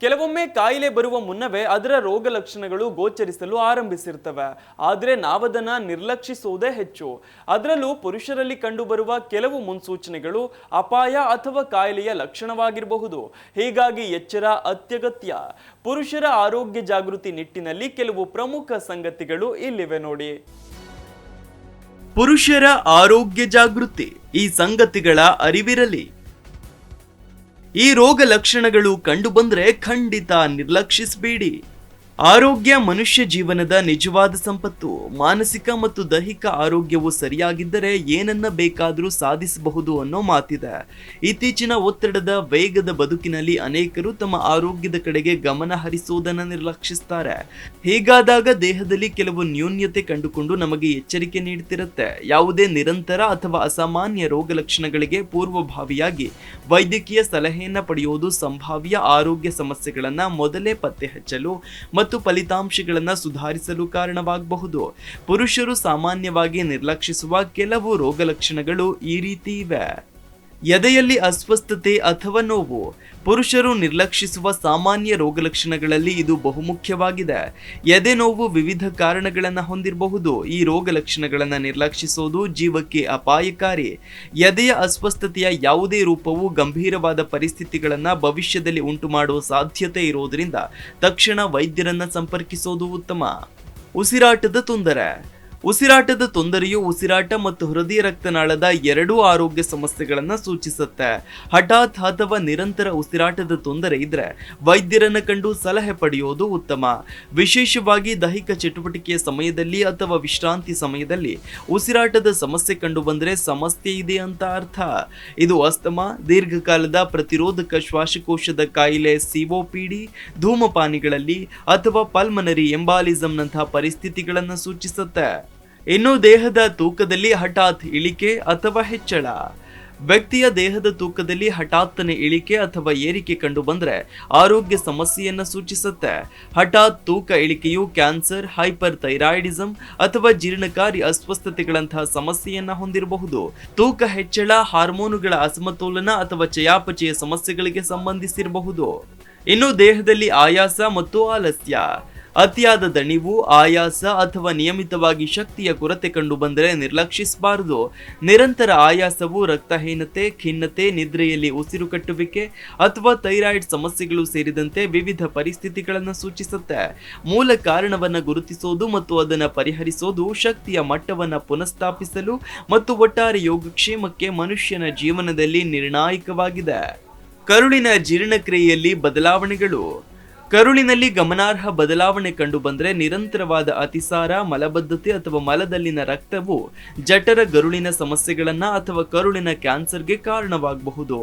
ಕೆಲವೊಮ್ಮೆ ಕಾಯಿಲೆ ಬರುವ ಮುನ್ನವೇ ಅದರ ರೋಗ ಲಕ್ಷಣಗಳು ಗೋಚರಿಸಲು ಆರಂಭಿಸಿರ್ತವೆ. ಆದರೆ ನಾವದನ್ನು ನಿರ್ಲಕ್ಷಿಸುವುದೇ ಹೆಚ್ಚು. ಅದರಲ್ಲೂ ಪುರುಷರಲ್ಲಿ ಕಂಡುಬರುವ ಕೆಲವು ಮುನ್ಸೂಚನೆಗಳು ಅಪಾಯ ಅಥವಾ ಕಾಯಿಲೆಯ ಲಕ್ಷಣವಾಗಿರಬಹುದು. ಹೀಗಾಗಿ ಎಚ್ಚರ, ಅತ್ಯಗತ್ಯ. ಪುರುಷರ ಆರೋಗ್ಯ ಜಾಗೃತಿ ನಿಟ್ಟಿನಲ್ಲಿ ಕೆಲವು ಪ್ರಮುಖ ಸಂಗತಿಗಳು ಇಲ್ಲಿವೆ ನೋಡಿ. ಪುರುಷರ ಆರೋಗ್ಯ ಜಾಗೃತಿ. ಈ ಸಂಗತಿಗಳ ಅರಿವಿರಲಿ. ಈ ರೋಗ ಲಕ್ಷಣಗಳು ಕಂಡುಬಂದ್ರೆ ಖಂಡಿತ ನಿರ್ಲಕ್ಷಿಸಬೇಡಿ. ಆರೋಗ್ಯ ಮನುಷ್ಯ ಜೀವನದ ನಿಜವಾದ ಸಂಪತ್ತು. ಮಾನಸಿಕ ಮತ್ತು ದೈಹಿಕ ಆರೋಗ್ಯವು ಸರಿಯಾಗಿದ್ದರೆ ಏನನ್ನ ಬೇಕಾದರೂ ಸಾಧಿಸಬಹುದು ಅನ್ನೋ ಮಾತಿದೆ. ಇತ್ತೀಚಿನ ಒತ್ತಡದ ವೇಗದ ಬದುಕಿನಲ್ಲಿ ಅನೇಕರು ತಮ್ಮ ಆರೋಗ್ಯದ ಕಡೆಗೆ ಗಮನ ಹರಿಸುವುದನ್ನು ನಿರ್ಲಕ್ಷಿಸ್ತಾರೆ. ಹೀಗಾದಾಗ ದೇಹದಲ್ಲಿ ಕೆಲವು ನ್ಯೂನ್ಯತೆ ಕಂಡುಕೊಂಡು ನಮಗೆ ಎಚ್ಚರಿಕೆ ನೀಡುತ್ತಿರುತ್ತೆ ಯಾವುದೇ ನಿರಂತರ ಅಥವಾ ಅಸಾಮಾನ್ಯ ರೋಗ ಲಕ್ಷಣಗಳಿಗೆ ಪೂರ್ವಭಾವಿಯಾಗಿ ವೈದ್ಯಕೀಯ ಸಲಹೆಯನ್ನು ಪಡೆಯುವುದು ಸಂಭಾವ್ಯ ಆರೋಗ್ಯ ಸಮಸ್ಯೆಗಳನ್ನು ಮೊದಲೇ ಪತ್ತೆ ಹಚ್ಚಲು ಮತ್ತು ಫಲಿತಾಂಶಗಳನ್ನು ಸುಧಾರಿಸಲು ಕಾರಣವಾಗಬಹುದು. ಪುರುಷರು ಸಾಮಾನ್ಯವಾಗಿ ನಿರ್ಲಕ್ಷಿಸುವ ಕೆಲವು ರೋಗ ಲಕ್ಷಣಗಳು ಈ ರೀತಿ ಇವೆ. ಎದೆಯಲ್ಲಿ ಅಸ್ವಸ್ಥತೆ ಅಥವಾ ನೋವು? ಪುರುಷರು ನಿರ್ಲಕ್ಷಿಸುವ ಸಾಮಾನ್ಯ ರೋಗಲಕ್ಷಣಗಳಲ್ಲಿ ಇದು ಬಹುಮುಖ್ಯವಾಗಿದೆ. ಎದೆ ನೋವು ವಿವಿಧ ಕಾರಣಗಳನ್ನು ಹೊಂದಿರಬಹುದು. ಈ ರೋಗ ಲಕ್ಷಣಗಳನ್ನು ನಿರ್ಲಕ್ಷಿಸೋದು ಜೀವಕ್ಕೆ ಅಪಾಯಕಾರಿ. ಎದೆಯ ಅಸ್ವಸ್ಥತೆಯ ಯಾವುದೇ ರೂಪವು ಗಂಭೀರವಾದ ಪರಿಸ್ಥಿತಿಗಳನ್ನು ಭವಿಷ್ಯದಲ್ಲಿ ಉಂಟು ಮಾಡುವ ಸಾಧ್ಯತೆ ಇರುವುದರಿಂದ ತಕ್ಷಣ ವೈದ್ಯರನ್ನು ಸಂಪರ್ಕಿಸೋದು ಉತ್ತಮ. ಉಸಿರಾಟದ ತೊಂದರೆ. ಉಸಿರಾಟದ ತೊಂದರೆಯು ಉಸಿರಾಟ ಮತ್ತು ಹೃದಯ ರಕ್ತನಾಳದ ಎರಡೂ ಆರೋಗ್ಯ ಸಮಸ್ಯೆಗಳನ್ನು ಸೂಚಿಸುತ್ತೆ. ಹಠಾತ್ ಅಥವಾ ನಿರಂತರ ಉಸಿರಾಟದ ತೊಂದರೆ ಇದ್ರೆ ವೈದ್ಯರನ್ನ ಕಂಡು ಸಲಹೆ ಪಡೆಯೋದು ಉತ್ತಮ. ವಿಶೇಷವಾಗಿ ದೈಹಿಕ ಚಟುವಟಿಕೆಯ ಸಮಯದಲ್ಲಿ ಅಥವಾ ವಿಶ್ರಾಂತಿ ಸಮಯದಲ್ಲಿ ಉಸಿರಾಟದ ಸಮಸ್ಯೆ ಕಂಡು ಬಂದರೆ ಸಮಸ್ಯೆ ಇದೆ ಅಂತ ಅರ್ಥ. ಇದು ಅಸ್ತಮ, ದೀರ್ಘಕಾಲದ ಪ್ರತಿರೋಧಕ ಶ್ವಾಸಕೋಶದ ಕಾಯಿಲೆ ಸಿಒಪಿಡಿ ಧೂಮಪಾನಿಗಳಲ್ಲಿ ಅಥವಾ ಪಲ್ಮನರಿ ಎಂಬಾಲಿಸಂನಂತಹ ಪರಿಸ್ಥಿತಿಗಳನ್ನು ಸೂಚಿಸುತ್ತೆ. ಇನ್ನು ದೇಹದ ತೂಕದಲ್ಲಿ ಹಠಾತ್ ಇಳಿಕೆ ಅಥವಾ ಹೆಚ್ಚಳ. ವ್ಯಕ್ತಿಯ ದೇಹದ ತೂಕದಲ್ಲಿ ಹಠಾತ್ತನೆ ಇಳಿಕೆ ಅಥವಾ ಏರಿಕೆ ಕಂಡು ಬಂದರೆ ಆರೋಗ್ಯ ಸಮಸ್ಯೆಯನ್ನು ಸೂಚಿಸುತ್ತೆ. ಹಠಾತ್ ತೂಕ ಇಳಿಕೆಯು ಕ್ಯಾನ್ಸರ್ ಹೈಪರ್ ಥೈರಾಯ್ಡಿಸಮ್ ಅಥವಾ ಜೀರ್ಣಕಾರಿ ಅಸ್ವಸ್ಥತೆಗಳಂತಹ ಸಮಸ್ಯೆಯನ್ನು ಹೊಂದಿರಬಹುದು. ತೂಕ ಹೆಚ್ಚಳ ಹಾರ್ಮೋನುಗಳ ಅಸಮತೋಲನ ಅಥವಾ ಚಯಾಪಚಯ ಸಮಸ್ಯೆಗಳಿಗೆ ಸಂಬಂಧಿಸಿರಬಹುದು. ಇನ್ನು ದೇಹದಲ್ಲಿ ಆಯಾಸ ಮತ್ತು ಆಲಸ್ಯ. ಅತಿಯಾದ ದಣಿವು ಆಯಾಸ ಅಥವಾ ನಿಯಮಿತವಾಗಿ ಶಕ್ತಿಯ ಕೊರತೆ ಕಂಡು ಬಂದರೆ ನಿರ್ಲಕ್ಷಿಸಬಾರದು. ನಿರಂತರ ಆಯಾಸವು ರಕ್ತಹೀನತೆ, ಖಿನ್ನತೆ, ನಿದ್ರೆಯಲ್ಲಿ ಉಸಿರು ಕಟ್ಟುವಿಕೆ ಅಥವಾ ಥೈರಾಯ್ಡ್ ಸಮಸ್ಯೆಗಳು ಸೇರಿದಂತೆ ವಿವಿಧ ಪರಿಸ್ಥಿತಿಗಳನ್ನು ಸೂಚಿಸುತ್ತೆ. ಮೂಲ ಕಾರಣವನ್ನು ಗುರುತಿಸೋದು ಮತ್ತು ಅದನ್ನು ಪರಿಹರಿಸೋದು ಶಕ್ತಿಯ ಮಟ್ಟವನ್ನು ಪುನಃಸ್ಥಾಪಿಸಲು ಮತ್ತು ಒಟ್ಟಾರೆ ಯೋಗಕ್ಷೇಮಕ್ಕೆ ಮನುಷ್ಯನ ಜೀವನದಲ್ಲಿ ನಿರ್ಣಾಯಕವಾಗಿದೆ. ಕರುಳಿನ ಜೀರ್ಣಕ್ರಿಯೆಯಲ್ಲಿ ಬದಲಾವಣೆಗಳು. ಕರುಳಿನಲ್ಲಿ ಗಮನಾರ್ಹ ಬದಲಾವಣೆ ಕಂಡು ಬಂದರೆ ನಿರಂತರವಾದ ಅತಿಸಾರ, ಮಲಬದ್ಧತೆ ಅಥವಾ ಮಲದಲ್ಲಿನ ರಕ್ತವು ಜಠರ ಗರುಳಿನ ಸಮಸ್ಯೆಗಳನ್ನ ಅಥವಾ ಕರುಳಿನ ಕ್ಯಾನ್ಸರ್ಗೆ ಕಾರಣವಾಗಬಹುದು.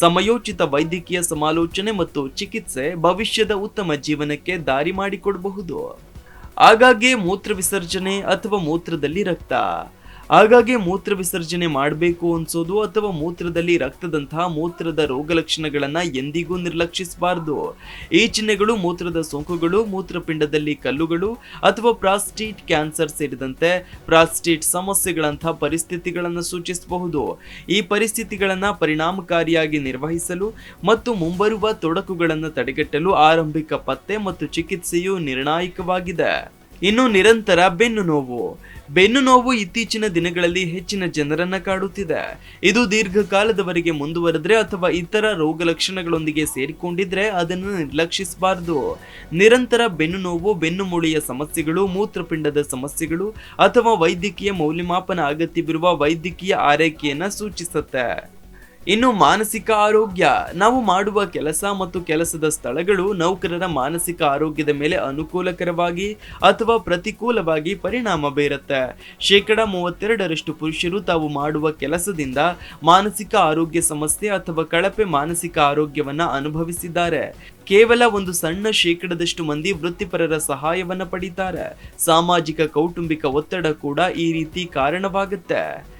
ಸಮಯೋಚಿತ ವೈದ್ಯಕೀಯ ಸಮಾಲೋಚನೆ ಮತ್ತು ಚಿಕಿತ್ಸೆ ಭವಿಷ್ಯದ ಉತ್ತಮ ಜೀವನಕ್ಕೆ ದಾರಿ ಮಾಡಿಕೊಡಬಹುದು. ಆಗಾಗ್ಗೆ ಮೂತ್ರ ವಿಸರ್ಜನೆ ಅಥವಾ ಮೂತ್ರದಲ್ಲಿ ರಕ್ತ. ಆಗಾಗ್ಗೆ ಮೂತ್ರ ವಿಸರ್ಜನೆ ಮಾಡಬೇಕು ಅನ್ಸೋದು ಅಥವಾ ಮೂತ್ರದಲ್ಲಿ ರಕ್ತದಂತಹ ಮೂತ್ರದ ರೋಗಲಕ್ಷಣಗಳನ್ನ ಎಂದಿಗೂ ನಿರ್ಲಕ್ಷಿಸಬಾರದು. ಈ ಚಿಹ್ನೆಗಳು ಮೂತ್ರದ ಸೋಂಕುಗಳು ಮೂತ್ರಪಿಂಡದಲ್ಲಿ ಕಲ್ಲುಗಳು ಅಥವಾ ಪ್ರಾಸ್ಟೇಟ್ ಕ್ಯಾನ್ಸರ್ ಸೇರಿದಂತೆ ಪ್ರಾಸ್ಟೇಟ್ ಸಮಸ್ಯೆಗಳಂತಹ ಪರಿಸ್ಥಿತಿಗಳನ್ನು ಸೂಚಿಸಬಹುದು. ಈ ಪರಿಸ್ಥಿತಿಗಳನ್ನು ಪರಿಣಾಮಕಾರಿಯಾಗಿ ನಿರ್ವಹಿಸಲು ಮತ್ತು ಮುಂಬರುವ ತೊಡಕುಗಳನ್ನು ತಡೆಗಟ್ಟಲು ಆರಂಭಿಕ ಪತ್ತೆ ಮತ್ತು ಚಿಕಿತ್ಸೆಯು ನಿರ್ಣಾಯಕವಾಗಿದೆ. ಇನ್ನು ನಿರಂತರ ಬೆನ್ನು ನೋವು. ಬೆನ್ನು ನೋವು ಇತ್ತೀಚಿನ ದಿನಗಳಲ್ಲಿ ಹೆಚ್ಚಿನ ಜನರನ್ನ ಕಾಡುತ್ತಿದೆ. ಇದು ದೀರ್ಘಕಾಲದವರೆಗೆ ಮುಂದುವರೆದ್ರೆ ಅಥವಾ ಇತರ ರೋಗ ಲಕ್ಷಣಗಳೊಂದಿಗೆ ಸೇರಿಕೊಂಡಿದ್ರೆ ಅದನ್ನು ನಿರ್ಲಕ್ಷಿಸಬಾರದು. ನಿರಂತರ ಬೆನ್ನು ನೋವು, ಬೆನ್ನು ಮೂಳೆಯ ಸಮಸ್ಯೆಗಳು, ಮೂತ್ರಪಿಂಡದ ಸಮಸ್ಯೆಗಳು ಅಥವಾ ವೈದ್ಯಕೀಯ ಮೌಲ್ಯಮಾಪನ ಅಗತ್ಯವಿರುವ ವೈದ್ಯಕೀಯ ಆರೈಕೆಯನ್ನ ಸೂಚಿಸುತ್ತೆ. ಇನ್ನು ಮಾನಸಿಕ ಆರೋಗ್ಯ. ನಾವು ಮಾಡುವ ಕೆಲಸ ಮತ್ತು ಕೆಲಸದ ಸ್ಥಳಗಳು ನೌಕರರ ಮಾನಸಿಕ ಆರೋಗ್ಯದ ಮೇಲೆ ಅನುಕೂಲಕರವಾಗಿ ಅಥವಾ ಪ್ರತಿಕೂಲವಾಗಿ ಪರಿಣಾಮ ಬೀರುತ್ತೆ. ಶೇಕಡ ಮೂವತ್ತೆರಡರಷ್ಟು ಪುರುಷರು ತಾವು ಮಾಡುವ ಕೆಲಸದಿಂದ ಮಾನಸಿಕ ಆರೋಗ್ಯ ಸಮಸ್ಯೆ ಅಥವಾ ಕಳಪೆ ಮಾನಸಿಕ ಆರೋಗ್ಯವನ್ನು ಅನುಭವಿಸಿದ್ದಾರೆ. ಕೇವಲ ಒಂದು ಸಣ್ಣ ಶೇಕಡದಷ್ಟು ಮಂದಿ ವೃತ್ತಿಪರರ ಸಹಾಯವನ್ನು ಪಡೀತಾರೆ. ಸಾಮಾಜಿಕ ಕೌಟುಂಬಿಕ ಒತ್ತಡ ಕೂಡ ಈ ರೀತಿ ಕಾರಣವಾಗುತ್ತೆ.